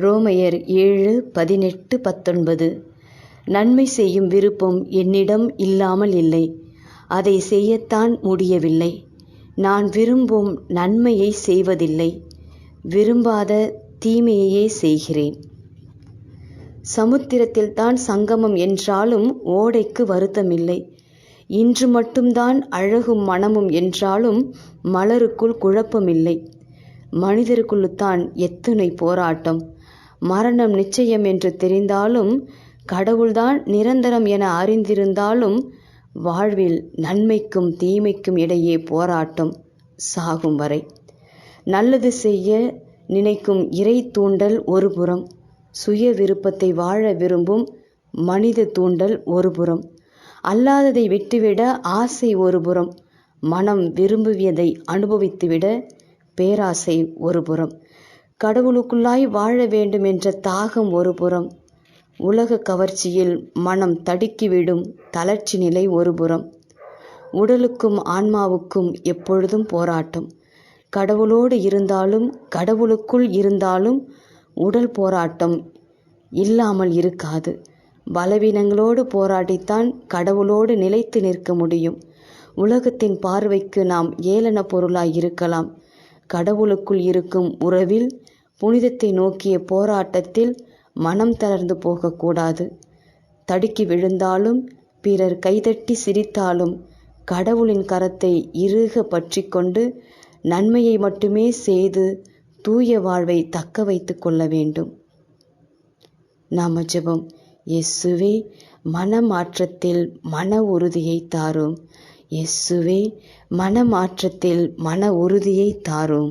ரோமையர் ஏழு பதினெட்டு பத்தொன்பது. நன்மை செய்யும் விருப்பம் என்னிடம் இல்லாமல் இல்லை. அதை செய்யத்தான் முடியவில்லை. நான் விரும்பும் நன்மையை செய்வதில்லை. விரும்பாத தீமையையே செய்கிறேன். சமுத்திரத்தில் தான் சங்கமம் என்றாலும் ஓடைக்கு வருத்தமில்லை. இன்று மட்டும்தான் அழகும் மனமும் என்றாலும் மலருக்குள் குழப்பமில்லை. மனிதருக்குள்ளுத்தான் எத்தனை போராட்டம். மரணம் நிச்சயம் என்று தெரிந்தாலும் கடவுள்தான் நிரந்தரம் என அறிந்திருந்தாலும் வாழ்வில் நன்மைக்கும் தீமைக்கும் இடையே போராட்டம் சாகும் வரை. நல்லது செய்ய நினைக்கும் இறை தூண்டல் ஒருபுறம் சுய விருப்பத்தை வாழ விரும்பும் மனித தூண்டல் ஒருபுறம் அல்லாததை விட்டுவிட ஆசை ஒருபுறம் மனம் விரும்புவதை அனுபவித்துவிட பேராசை ஒருபுறம் கடவுளுக்குள்ளாய் வாழ வேண்டும் என்ற தாகம் ஒரு புறம். உலக கவர்ச்சியில் மனம் தடுக்கிவிடும் தளர்ச்சி நிலை ஒரு புறம். உடலுக்கும் ஆன்மாவுக்கும் எப்பொழுதும் போராட்டம். கடவுளோடு இருந்தாலும் கடவுளுக்குள் இருந்தாலும் உடல் போராட்டம் இல்லாமல் இருக்காது. பலவீனங்களோடு போராடித்தான் கடவுளோடு நிலைத்து நிற்க முடியும். உலகத்தின் பார்வைக்கு நாம் ஏளன பொருளாய் இருக்கலாம். கடவுளுக்குள் இருக்கும் உறவில் புனிதத்தை நோக்கிய போராட்டத்தில் மனம் தளர்ந்து போகக்கூடாது. தடுக்கி விழுந்தாலும் பிறர் கைதட்டி சிரித்தாலும் கடவுளின் கரத்தை இறுக பற்றி கொண்டு நன்மையை மட்டுமே செய்து தூய வாழ்வை தக்க வைத்து கொள்ள வேண்டும். நாம ஜெபம். இயேசுவே மனமாற்றத்தில் மன உறுதியை தாரும். இயேசுவே மனமாற்றத்தில் மன உறுதியை தாரும்.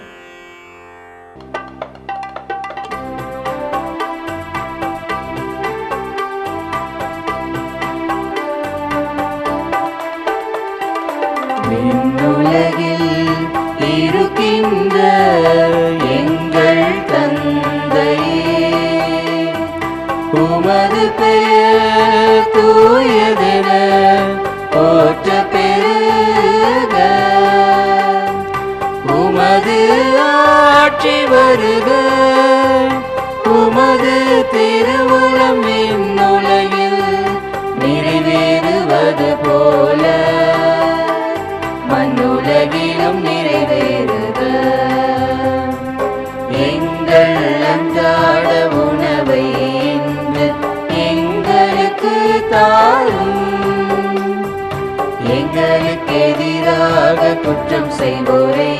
வருக. உமது திருவுளம் விண்ணுலகில் நிறைவேறுவது போல. மண்ணுலகிலும் நிறைவேறுக. எங்கள் அன்றாட உணவை இன்று எங்களுக்கு தாரும். எங்களுக்கு எதிராக குற்றம் செய்வோரை.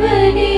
ജീവനേ